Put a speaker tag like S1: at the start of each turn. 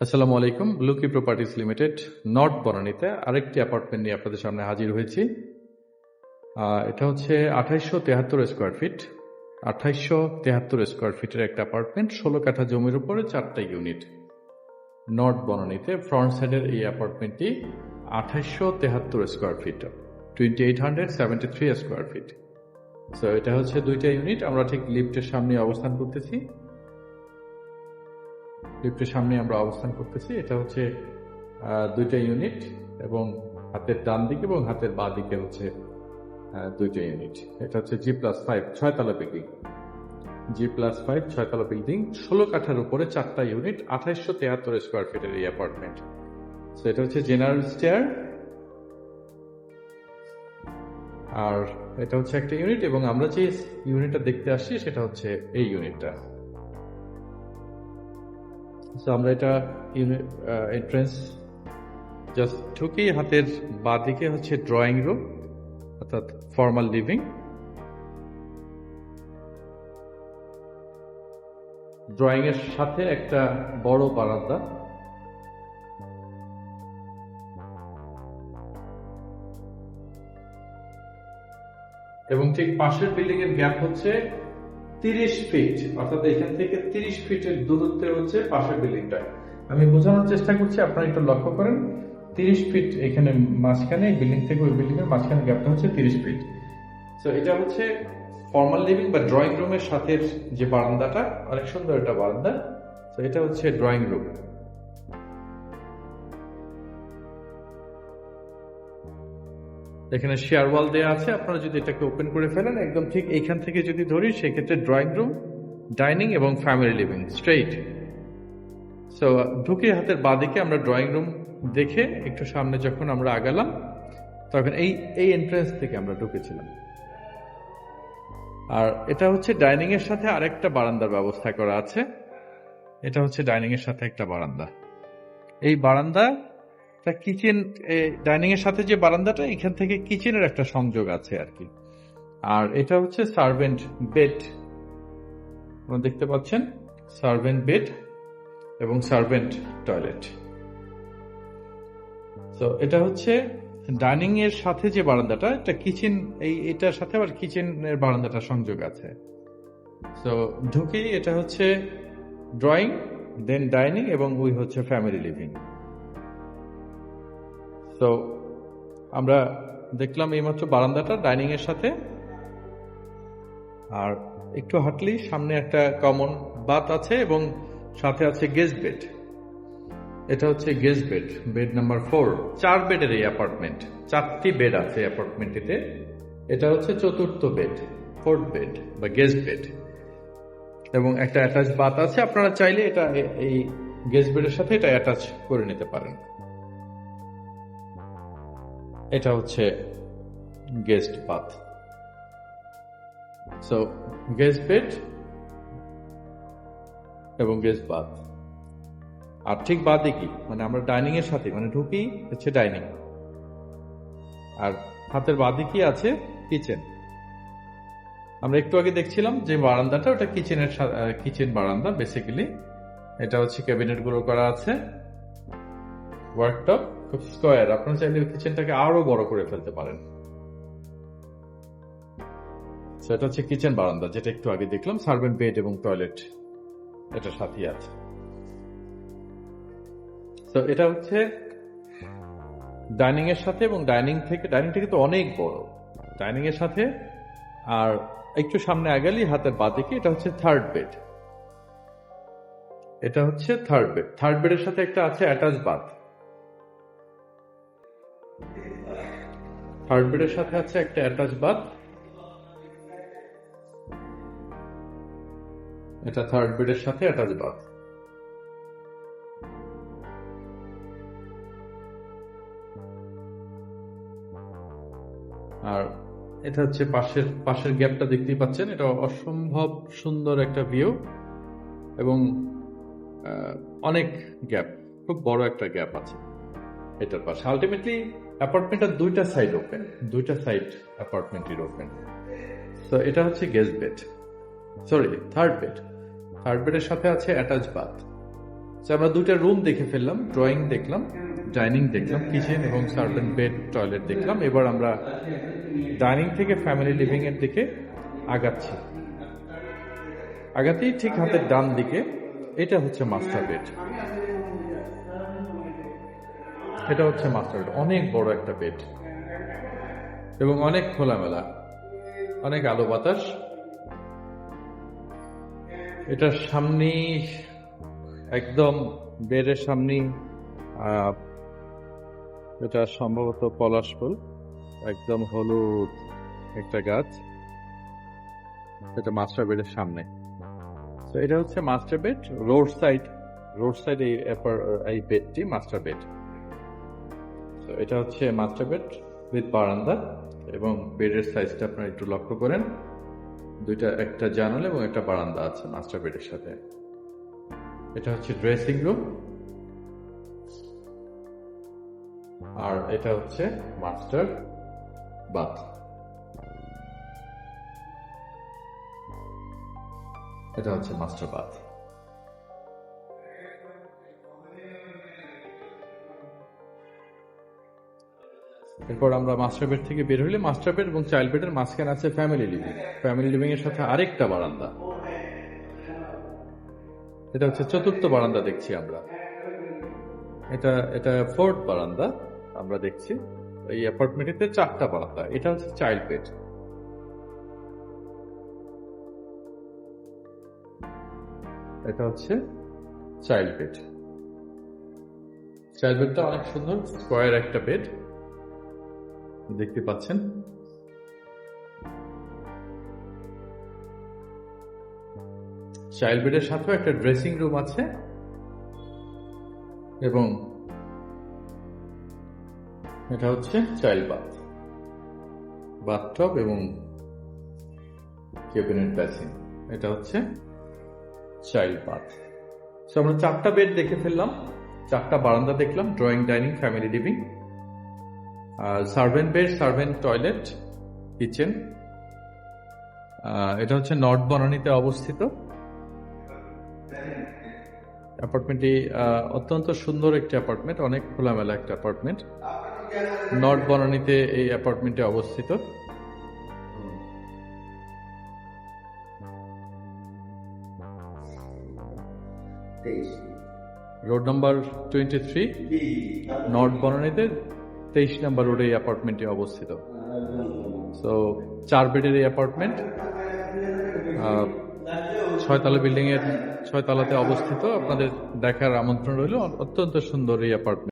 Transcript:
S1: আসসালামু আলাইকুম lucky properties limited, north বনানীতে আরেকটি অ্যাপার্টমেন্ট নিয়ে আপনাদের সামনে হাজির হয়েছি। এটা হচ্ছে আঠাইশশো তেহাত্তর স্কোয়ার ফিট আঠাইশশো তেহাত্তর স্কোয়ার ফিটের একটা অ্যাপার্টমেন্ট, ষোলো কাঠা জমির উপরে চারটা ইউনিট নর্থ বনানীতে ফ্রন্ট সাইডের এই অ্যাপার্টমেন্টটি আঠাইশশো তেহাত্তর square feet twenty eight hundred seventy three square feet so এটা হচ্ছে দুইটা ইউনিট আমরা ঠিক লিফটের সামনে অবস্থান করতেছি। লিফটের সামনে আমরা অবস্থান করতেছি। এটা হচ্ছে দুইটা ইউনিট এবং হাতের ডান দিকে এবং হাতের বাঁ দিকে হচ্ছে দুইটা ইউনিট এটা হচ্ছে জি প্লাস ফাইভ ছয়তলা বিল্ডিং জি প্লাস ফাইভ ছয়তলা বিল্ডিং ষোলো কাঠার উপরে চারটা ইউনিট আঠাইশশো তেহাত্তর স্কোয়ার ফিটের এই অ্যাপার্টমেন্ট তো এটা হচ্ছে জেনারেল স্টেয়ার আর এটা হচ্ছে একটা ইউনিট এবং আমরা যে ইউনিটটা দেখতে আসছি, সেটা হচ্ছে এই ইউনিটটা তো আমরা এটা এন্ট্রেন্স জাস্ট ঢুকেই হাতের বাঁ দিকে হচ্ছে ড্রয়িং রুম অর্থাৎ ফর্মাল লিভিং ড্রয়িং এর সাথে একটা বড় বারান্দা। এবং ঠিক পাশের বিল্ডিং এর গ্যাপ হচ্ছে তিরিশ ফিট অর্থাৎ এখান থেকে তিরিশ ফিটের দূরত্বে হচ্ছে পাশের বিল্ডিংটা। আমি বোঝানোর চেষ্টা করছি, আপনারা একটু লক্ষ্য করেন, তিরিশ ফিট এখানে মাঝখানে বিল্ডিং থেকে ওই বিল্ডিং এর মাঝখানে গ্যাপটা হচ্ছে তিরিশ ফিট সো এটা হচ্ছে ফর্মাল লিভিং বা ড্রয়িং রুমের সাথে যে বারান্দাটা, অনেক সুন্দর একটা বারান্দা। সো এটা হচ্ছে ড্রয়িং রুম এখানে শেয়ার ওয়াল দেওয়া আছে। আপনারা যদি এটাকে ওপেন করে ফেলেন, একদম ঠিক এইখান থেকে যদি ধরি, সেক্ষেত্রে ড্রয়িং রুম ডাইনিং এবং ফ্যামিলি লিভিং স্ট্রেইট সো ঢুকে হাতের বাঁদিকে আমরা ড্রয়িং রুম দেখে একটু সামনে যখন আমরা আগালাম, তখন এই এই এন্ট্রান্স থেকে আমরা ঢুকেছিলাম। আর এটা হচ্ছে ডাইনিং এর সাথে আরেকটা বারান্দার ব্যবস্থা করা আছে। এটা হচ্ছে ডাইনিং এর সাথে একটা বারান্দা। এই বারান্দা কিচেন ডাইনিং এর সাথে যে বারান্দাটা, এখান থেকে কিচেনের একটা সংযোগ আছে আর কি। আর এটা হচ্ছে সার্ভেন্ট বেড আপনারা দেখতে পাচ্ছেন সার্ভেন্ট বেড এবং সার্ভেন্ট টয়লেট তো এটা হচ্ছে ডাইনিং এর সাথে যে বারান্দাটা, এটা কিচেন এই, এটার সাথে আবার কিচেনের বারান্দাটা সংযোগ আছে। তো ঢুকেই এটা হচ্ছে ড্রয়িং দেন ডাইনিং এবং ওই হচ্ছে ফ্যামিলি লিভিং তো আমরা দেখলাম এইমাত্র বারান্দাটা ডাইনিং এর সাথে। আর একটু হাঁটলেই সামনে একটা কমন বাত আছে এবং সাথে আছে গেস্ট বেড এটা হচ্ছে guest bed bed number four চার বেডের এই অ্যাপার্টমেন্ট চারটি বেড আছে অ্যাপার্টমেন্টটিতে এটা হচ্ছে চতুর্থ বেড ফোর্থ বেড বা গেস্ট বেড এবং একটা অ্যাটাচ বাত আছে, আপনারা চাইলে এটা এই গেস্ট বেডের সাথে এটা অ্যাটাচ করে নিতে পারেন। এটা হচ্ছে guest bath so guest bed এবং গেস্ট বাথ আর ঠিক বাদে কি? মানে আমরা ডাইনিং এর সাথে মানে ঢুকি, হচ্ছে ডাইনিং আর হাতের বাদে কি আছে? কিচেন আমরা একটু আগে দেখছিলাম যে বারান্দাটা, ওটা কিচেনের কিচেন বারান্দা বেসিক্যালি এটা হচ্ছে ক্যাবিনেটগুলো করা আছে। ওয়ার্কটপ খুব স্কোয়ার। আপনারা চাইলে কিচেনটাকে আরও বড় করে ফেলতে পারেন। এটা হচ্ছে কিচেন বারান্দা, যেটা একটু আগে দেখলাম সার্ভেন্ট বেড এবং টয়লেট এটা সাথেই আছে। তো এটা হচ্ছে ডাইনিং এর সাথে এবং ডাইনিং থেকে ডাইনিং থেকে তো অনেক বড়। ডাইনিং এর সাথে আর একটু সামনে আগালি হাতের বা বাদিকে এটা হচ্ছে থার্ড বেড এটা হচ্ছে থার্ড বেড থার্ড বেডের সাথে একটা আছে অ্যাটাচ বাথ থার্ড বেডের সাথে আছে একটা অ্যাটাচ বাথ। এটা থার্ড বেডের সাথে অ্যাটাচ বাথ। আর এটা হচ্ছে পাশের পাশের গ্যাপটা দেখতেই পাচ্ছেন, এটা অসম্ভব সুন্দর একটা ভিউ এবং অনেক গ্যাপ, খুব বড় একটা গ্যাপ আছে এটার পাশে। আলটিমেটলি অ্যাপার্টমেন্টের দুইটা সাইড ওপেন দুইটা সাইড অ্যাপার্টমেন্টের ওপেন তো এটা হচ্ছে guest bed sorry third bed third বেডের সাথে আছে অ্যাটাচ বাথ So, আমরা দুইটা রুম দেখে ফেললাম ড্রয়িং দেখলাম ডাইনিং দেখলাম কিচেন এবং সার্ভেন্ট বেড টয়লেট দেখলাম। এবার আমরা ডাইনিং থেকে ফ্যামিলি লিভিং এর দিকে আগাচ্ছি। আগাতেই ঠিক হাতের ডান দিকে এটা হচ্ছে মাস্টার বেড এটা হচ্ছে মাস্টার অনেক বড় একটা বেড এবং অনেক খোলামেলা, অনেক আলো বাতাস। এটার সামনে একদম বেডের সামনে এটা সম্ভবত পলাশ ফুল, একদম হলুদ একটা গাছ। এটা মাস্টার বেডের সামনে। তো এটা হচ্ছে master bed, road side road side এই এই বেডটি মাস্টার বেড। তো এটা হচ্ছে মাস্টার বেড উইথ বারান্দা এবং বেডের সাইজটা আপনারা একটু লক্ষ্য করেন। দুইটা, একটা জানালা এবং একটা বারান্দা আছে মাস্টার বেডের সাথে। এটা হচ্ছে ড্রেসিং রুম আর এটা হচ্ছে মাস্টার বাথ এটা হচ্ছে মাস্টার বাথ এরপর আমরা মাস্টার বেড থেকে বের হলে মাস্টার বেড এবং চাইল্ড বেডের মাঝখানে আছে ফ্যামিলি লিভিং ফ্যামিলি লিভিং এর সাথে আরেকটা বারান্দা। এটা হচ্ছে চতুর্থ বারান্দা দেখছি আমরা। এটা এটা ফোর্থ বারান্দা আমরা দেখছি। এই অ্যাপার্টমেন্টে চারটা বারান্দা। এটা হচ্ছে চাইল্ড বেড এটা হচ্ছে চাইল্ড বেড চাইল্ড বেডটা অনেক সুন্দর স্কোয়ার একটা বেড দেখতে পাচ্ছেন? চাইল্ড বেডের সাথেও একটা ড্রেসিং রুম আছে। এবং এটা হচ্ছে চাইল্ড বাথ। বাথটব এবং ক্যাবিনেট বেসিন এটা হচ্ছে চাইল্ড বাথ। আমরা চারটা বেড দেখে ফেললাম। চারটা বারান্দা দেখলাম, drawing, dining, family living. Servant bed servant toilet kitchen এটা হচ্ছে নর্থ বনানীতে অবস্থিত। অ্যাপার্টমেন্টটি অত্যন্ত সুন্দর একটি অ্যাপার্টমেন্ট অনেক খোলামেলা একটা অ্যাপার্টমেন্ট নর্থ বনানীতে এই অ্যাপার্টমেন্টে অবস্থিত। Road number twenty three north বনানীতে তেইশ নাম্বার রোডে এই অ্যাপার্টমেন্টে অবস্থিত। সো চার বেডের এই অ্যাপার্টমেন্ট ছয়তলা বিল্ডিং এর ছয়তলাতে অবস্থিত। আপনাদের দেখার আমন্ত্রণ রইল। অত্যন্ত সুন্দর এই অ্যাপার্টমেন্ট